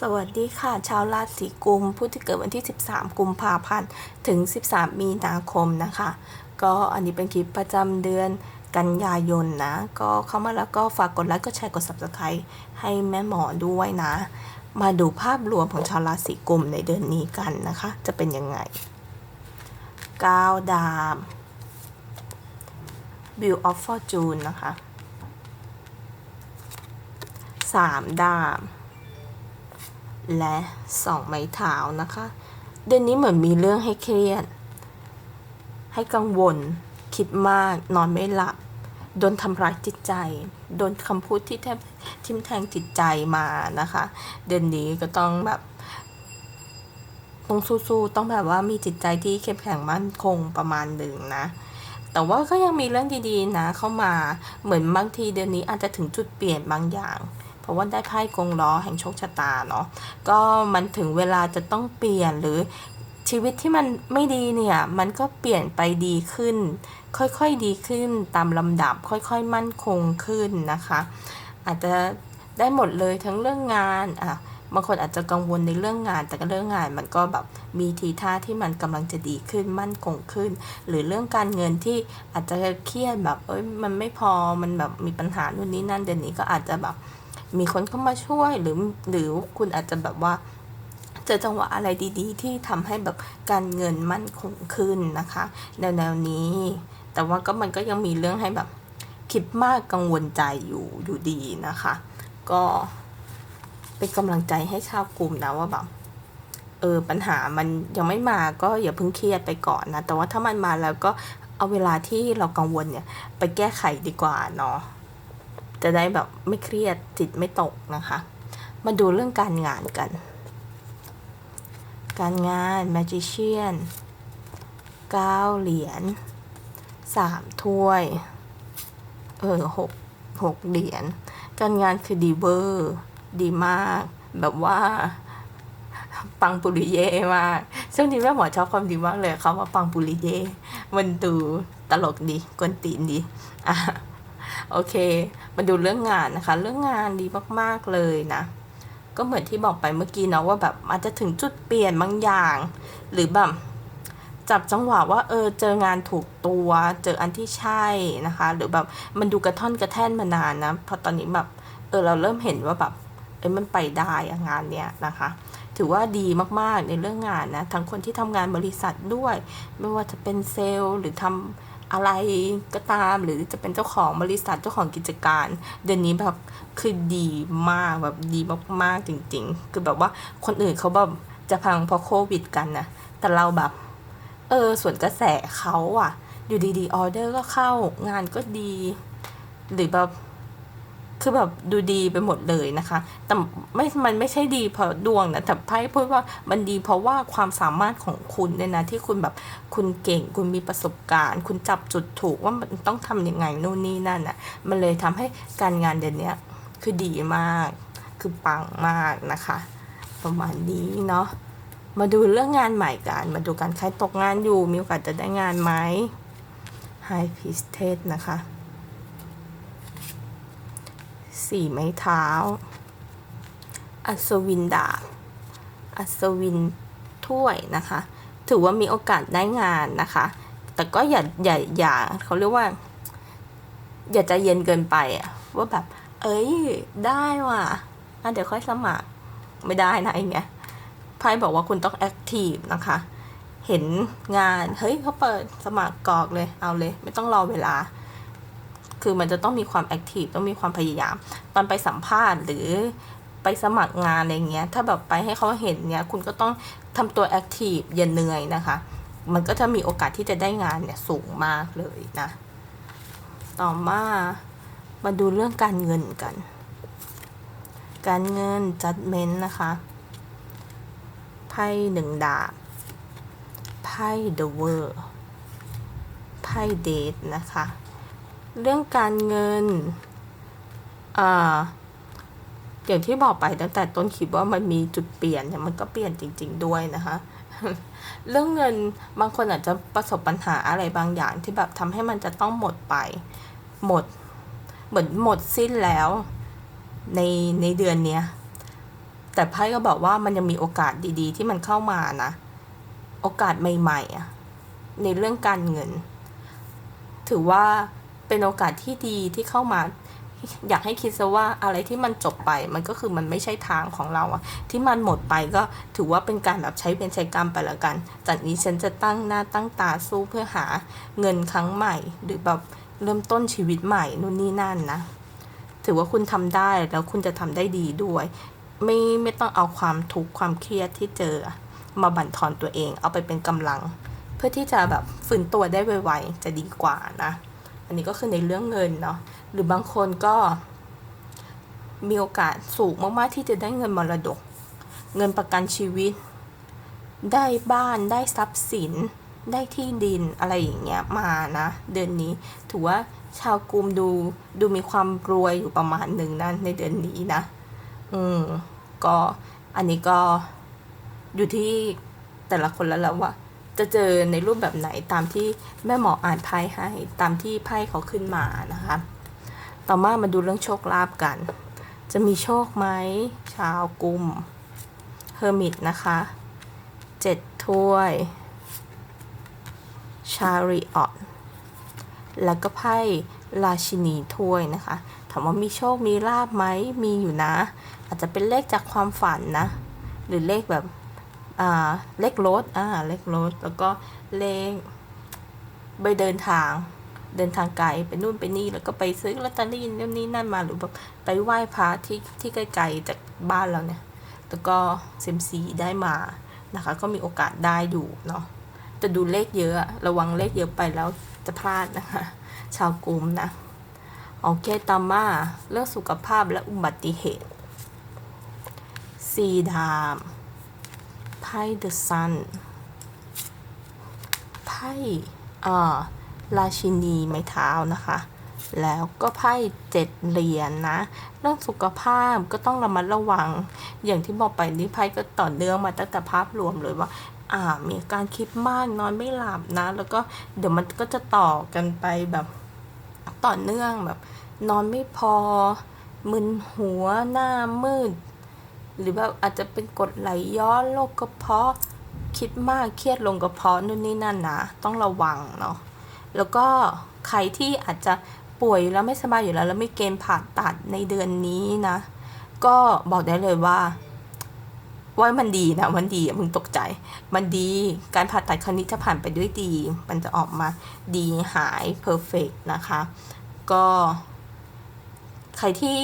สวัสดีค่ะ ชาวราศีกุมผู้ที่เกิดวันที่ 13 กุมภาพันธ์ถึง 13 มีนาคมนะคะ ก็อันนี้เป็นคลิปประจำเดือนกันยายนนะ ก็เข้ามาแล้วก็ฝากกดไลค์กดแชร์กด subscribe ให้แม่หมอด้วยนะ มาดูภาพรวมของชาวราศีกุมในเดือนนี้กันนะคะ จะเป็นยังไง9ดาบ Bill of Fortune นะคะ3ดาบ และสองไม้เท้านะคะ เดือนนี้เหมือนมีเรื่องให้เครียด ให้กังวล คิดมาก นอนไม่หลับ โดนทำร้ายจิตใจ โดนคำพูดที่แทบทิมแทงจิตใจมานะคะ เดือนนี้ก็ต้องแบบต้องสู้ๆ ต้องแบบว่ามีจิตใจที่เข้มแข็งมั่นคงประมาณหนึ่งนะ แต่ว่าก็ยังมีเรื่องดีๆนะเข้ามา เหมือนบางทีเดือนนี้อาจจะถึงจุดเปลี่ยนบางอย่าง เพราะว่าได้ไพ่กงล้อแห่งโชคชะตาเนาะก็มันถึงเวลาจะต้องเปลี่ยนหรือชีวิตที่มันไม่ดีเนี่ย มันก็เปลี่ยนไปดีขึ้น ค่อยๆดีขึ้นตามลำดับค่อยๆมั่นคงขึ้นนะคะ อาจจะได้หมดเลยทั้งเรื่องงานอะบางคนอาจจะกังวลในเรื่องงาน แต่ก็เรื่องงานมันก็แบบมีทีท่าที่มันกำลังจะดีขึ้นมั่นคงขึ้น หรือเรื่องการเงินที่อาจจะเครียดแบบเอ้ยมันไม่พอมันแบบมีปัญหานู่นนี่นั่นเดือนนี้ก็อาจจะแบบ มีคนเข้ามาช่วยหรือหรือคุณอาจจะแบบว่าเจอจังหวะอะไรดีๆ ที่ทำให้แบบการเงินมั่นคงขึ้นนะคะแนวแนวๆนี้ แต่ว่าก็มันก็ยังมีเรื่องให้แบบคิดมากกังวลใจอยู่อยู่ดีนะคะ ก็เป็นกำลังใจให้ชาวกลุ่มนะว่าแบบเออปัญหามันยังไม่มาก็อย่าเพิ่งเครียดไปก่อนนะ แต่ว่าถ้ามันมาแล้วก็เอาเวลาที่เรากังวลเนี่ย ไปแก้ไขดีกว่าเนาะ จะได้แบบไม่เครียดจิตไม่ตกนะคะ มาดูเรื่องการงานกัน การงาน Magician 9 เหรียญ 3 ถ้วย เออหกหกเหรียญ การงานคือดีเวอร์ ดีมาก แบบว่าปังปุริเย่มากซึ่งนี้แม่หมอชอบความดีมากเลยเขาว่าปังปุริเย่มันดูตลกดีกวนตีนดีอะ โอเค มาดูเรื่องงานนะคะ เรื่องงานดีมากๆเลยนะ ก็เหมือนที่บอกไปเมื่อกี้เนาะว่าแบบอาจจะถึงจุดเปลี่ยนบางอย่าง หรือแบบจับจังหวะว่าเออเจองานถูกตัว เจออันที่ใช่นะคะ หรือแบบมันดูกระท่อนกระแท่นมานานนะพอตอนนี้แบบเออเราเริ่มเห็นว่าแบบเออมันไปได้งานเนี้ยนะคะ ถือว่าดีมากๆในเรื่องงานนะทั้งคนที่ทำงานบริษัทด้วย ไม่ว่าจะเป็นเซลล์หรือทำ อะไรก็ตามหรือจะเป็นเจ้าของบริษัทเจ้าของกิจการ เดือนนี้แบบคือดีมากแบบดีมากๆจริง ๆ คือแบบว่าคนอื่นเขาแบบจะพังเพราะโควิดกันนะแต่เราแบบ เออส่วนกระแสเขาอะอยู่ดีๆออเดอร์ก็เข้างานก็ดี หรือแบบ คือแบบดูดีไปหมดเลยนะคะ แต่ไม่มันไม่ใช่ดีเพราะดวงนะแต่ไพ่พูดว่ามันดีเพราะว่าความสามารถของคุณเนี่ยนะที่คุณแบบคุณเก่ง คุณมีประสบการณ์ คุณจับจุดถูกว่ามันต้องทำยังไงนู่นนี่นั่นอะมันเลยทำให้การงานเดือนนี้คือดีมาก คือปังมากนะคะ ประมาณนี้เนาะมาดูเรื่องงานใหม่กัน มาดูการใครตกงานอยู่มีโอกาสจะได้งานไหม High Priestess นะคะ สี่ไม้เท้า อัศวินดาบ อัศวินถ้วยนะคะ ถือว่ามีโอกาสได้งานนะคะ แต่ก็อย่าอย่าอย่าเขาเรียกว่า อย่าใจเย็นเกินไปอะว่าแบบ เอ้ย ได้ว่ะอะเดี๋ยวค่อยสมัคร ไม่ได้นะไอ้เงี้ยไพ่บอกว่าคุณต้องแอคทีฟนะคะ เห็นงาน เฮ้ยเขาเปิดสมัครกรอกเลย เอาเลย ไม่ต้องรอเวลา คือมันจะต้องมีความแอคทีฟต้องมีความพยายาม ตอนไปสัมภาษณ์หรือไปสมัครงานอะไรเงี้ย ถ้าแบบไปให้เขาเห็นเนี้ย คุณก็ต้องทำตัวแอคทีฟอย่าเหนื่อยนะคะ มันก็จะมีโอกาสที่จะได้งานเนี่ยสูงมากเลยนะ ต่อมามาดูเรื่องการเงินกัน การเงินจัดเมนนะคะ ไพ่หนึ่งดาบ ไพ่เดอะเวอร์ ไพ่เดทนะคะ เรื่องการเงินอ่าอย่างที่บอกไปตั้งแต่ต้นคลิปว่ามันมีจุดเปลี่ยนเนี่ยมันก็เปลี่ยนจริง ๆ ด้วยนะคะ เรื่องเงินบางคนอาจจะประสบปัญหาอะไรบางอย่างที่แบบทำให้มันจะต้องหมดไป หมด เหมือนหมดสิ้นแล้ว ในในเดือนเนี้ยแต่ไพ่ก็บอกว่ามันยังมีโอกาสดีๆ ที่มันเข้ามานะ โอกาสใหม่ๆอะในเรื่องการเงิน ถือว่า เป็นโอกาสที่ดีที่เข้ามา อยากให้คิดซะว่าอะไรที่มันจบไปมันก็คือมันไม่ใช่ทางของเราอะที่มันหมดไปก็ถือว่าเป็นการแบบใช้เป็นใช้กรรมไปละกันจากนี้ฉันจะตั้งหน้าตั้งตาสู้เพื่อหาเงินครั้งใหม่ หรือแบบเริ่มต้นชีวิตใหม่นู่นนี่นั่นนะถือว่าคุณทำได้แล้วคุณจะทำได้ดีด้วย ไม่ไม่ต้องเอาความทุกข์ความเครียดที่เจอ มาบั่นทอนตัวเอง เอาไปเป็นกำลัง เพื่อที่จะแบบฟื้นตัวได้ไวๆจะดีกว่านะ อันนี้ก็คือในเรื่องเงินเนาะหรือบางคนก็มีโอกาสสูงมากๆที่จะได้เงินมรดก เงินประกันชีวิต ได้บ้านได้ทรัพย์สิน ได้ที่ดินอะไรอย่างเงี้ยมานะ เดือนนี้ถือว่าชาวกรุมดูดูมีความรวยอยู่ประมาณหนึ่งนะในเดือนนี้นะ อืมก็อันนี้ก็อยู่ที่แต่ละคนแล้วแหละว่า จะเจอในรูปแบบไหนตามที่แม่หมออ่านไพ่ให้ตามที่ไพ่เขาขึ้นมานะคะ ต่อมามาดูเรื่องโชคลาภกัน จะมีโชคไหมชาวกลุ่มเฮอร์มิตนะคะเจ็ดถ้วยชาริออตแล้วก็ไพ่ราชินีถ้วยนะคะ ถามว่ามีโชคมีลาบไหมมีอยู่นะ อาจจะเป็นเลขจากความฝันนะ หรือเลขแบบ เลขรถอ่าเลขรถ แล้วก็เลขไปเดินทาง เดินทางไกลไปนู่นไปนี่ แล้วก็ไปซื้อลอตเตอรี่นู่นนี่นั่นมาหรือแบบไปไหว้พระที่ที่ไกลๆจากบ้านเราเนี่ย แล้วก็เซมซีได้มานะคะ ก็มีโอกาสได้อยู่เนาะแต่ดูเลขเยอะระวังเลขเยอะไปแล้วจะพลาดนะคะ ชาวกรุมนะโอเคตามมาเรื่องสุขภาพและอุบัติเหตุสีดาม พ่เดอะซันไพ่อ่าราชินีไม้เท้านะคะ แล้วก็ไพ่เจ็ดเหรียญนนะ เรื่องสุขภาพก็ต้องระมัดระวัง อย่างที่บอกไปนี่ไพ่ก็ต่อเนื่องมาตั้งแต่ภาพรวมเลยว่าอ่ามีการคิดมากนอนไม่หลับนะ แล้วก็เดี๋ยวมันก็จะต่อกันไปแบบต่อเนื่องแบบ นอนไม่พอมึนหัวหน้ามืด หรือแบบอาจจะเป็นกรดไหลย้อนโรคกระเพาะคิดมากเครียดลงกระเพาะนู่นนี่นั่นนะต้องระวังเนาะแล้วก็ใครที่อาจจะป่วยอยู่แล้วไม่สบายอยู่แล้ว แล้วไม่เกณฑ์ผ่าตัดในเดือนนี้นะ ก็บอกได้เลยว่าว่ามันดีนะมันดีมึงตกใจ มันดีการผ่าตัดครั้งนี้จะผ่านไปด้วยดี มันจะออกมาดีหายเพอร์เฟกนะคะ ก็ ใครที่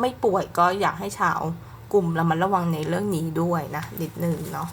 ไม่ป่วยก็อยากให้ชาว กลุ่มระมัดระวังในเรื่องนี้ด้วยนะนิดนึงเนาะ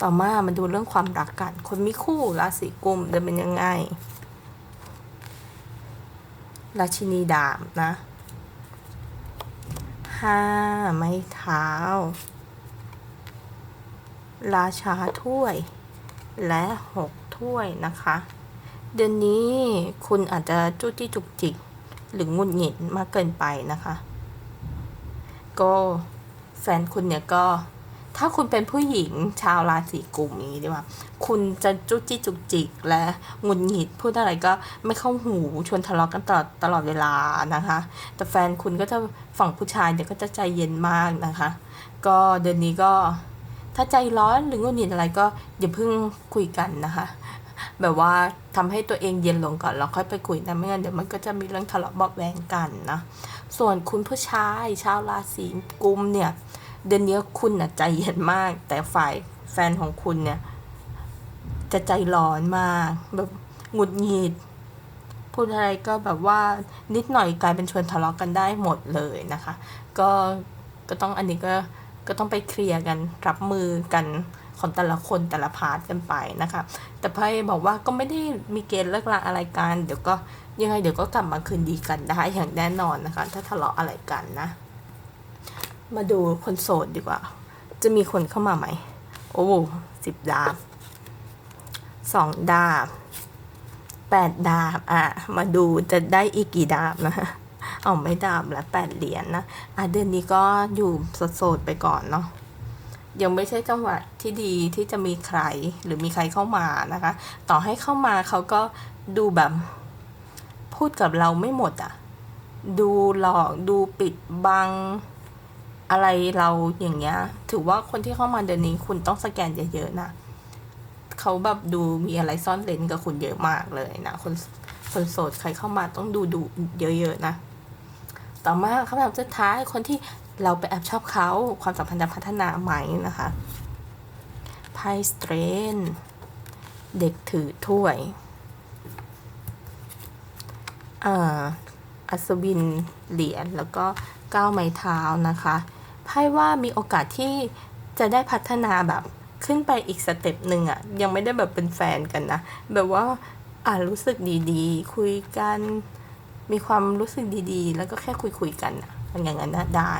ต่อมามาดูเรื่องความรักกัน คนมีคู่ราศีกุมจะเป็นยังไง ราชินีดาบนะห้าไม้เท้า ราชาถ้วย และหกถ้วยนะคะ เดือนนี้คุณอาจจะจุกจี้จุกจิก หรืองุดหงิดมากเกินไปนะคะ ก็แฟนคุณเนี่ยก็ ถ้าคุณเป็นผู้หญิงชาวราศีกุมอย่างนี้ดีกว่า คุณจะจุกจี้จุกจิกและหงุดหงิดพูดอะไรก็ไม่เข้าหูชวนทะเลาะกันตลอดตลอดเวลานะคะ แต่แฟนคุณก็จะฝั่งผู้ชายเนี่ยก็จะใจเย็นมากนะคะ ก็เดือนนี้ก็ถ้าใจร้อนหรือหงุดหงิดอะไรก็อย่าเพิ่งคุยกันนะคะ แบบว่าทำให้ตัวเองเย็นลงก่อนแล้วค่อยไปคุยนะไม่งั้นเดี๋ยวมันก็จะมีเรื่องทะเลาะเบาะแวงกันนะส่วนคุณผู้ชายชาวราศีกุมเนี่ยเดือนนี้คุณน่ะใจเย็นมาก แต่ฝ่ายแฟนของคุณเนี่ยจะใจร้อนมากแบบหงุดหงิดพูดอะไรก็แบบว่านิดหน่อยกลายเป็นชวนทะเลาะกันได้หมดเลยนะคะ ก็ก็ต้องอันนี้ก็ก็ต้องไปเคลียร์กันรับมือกัน ของแต่ละคนแต่ละพาร์ทกันไปนะคะ แต่ไพ่บอกว่าก็ไม่ได้มีเกณฑ์เลิกลาอะไรกันเดี๋ยวก็ยังไงเดี๋ยวก็กลับมาคืนดีกันได้อย่างแน่นอนนะคะ ถ้าทะเลาะอะไรกันนะ มาดูคนโสดดีกว่า จะมีคนเข้ามาไหม โอ้สิบดาบสองดาบแปดดาบอะ มาดูจะได้อีกกี่ดาบนะเอาไม่ดาบละแปดเหรียญนนะอะเดือนนี้ก็อยู่สดๆไปก่อนเนาะ ยังไม่ใช่จังหวะที่ดีที่จะมีใครหรือมีใครเข้ามานะคะ ต่อให้เข้ามาเขาก็ดูแบบพูดกับเราไม่หมดอะ่ะ ดูหลอกดูปิดบังอะไรเราอย่างเงี้ย ถือว่าคนที่เข้ามาเดือนนี้คุณต้องสแกนเยอะๆนะเขาแบบดูมีอะไรซ่อนเลนกับคุณเยอะมากเลยนะคนคนโสดใครเข้ามาต้องดูดูเยอะๆนะ ต่อมาคำถามสุดท้ายคนที่ เราไปแอบชอบเขาความสัมพันธ์จะพัฒนาไหมนะคะไพ่สเตรนเด็กถือถ้วยอาอัศวินเหรียญแล้วก็ก้าวไม้เท้านะคะไพ่ว่ามีโอกาสที่จะได้พัฒนาแบบขึ้นไปอีกสเต็ปหนึ่งอะยังไม่ได้แบบเป็นแฟนกันนะ แบบว่าอ่ารู้สึกดีๆ คุยกัน มีความรู้สึกดีๆ แล้วก็แค่คุยๆกันอะอย่างนั้นนะได้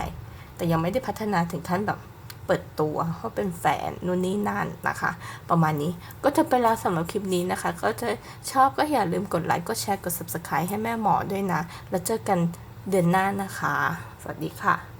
แต่ยังไม่ได้พัฒนาถึงขั้นแบบเปิดตัวว่าเป็นแฟนนู่นนี่นั่นนะคะ ประมาณนี้ก็จะไปแล้วสำหรับคลิปนี้นะคะ ก็จะชอบก็อย่าลืมกดไลค์กดแชร์กด subscribe ให้แม่หมอด้วยนะ แล้วเจอกันเดือนหน้านะคะ สวัสดีค่ะ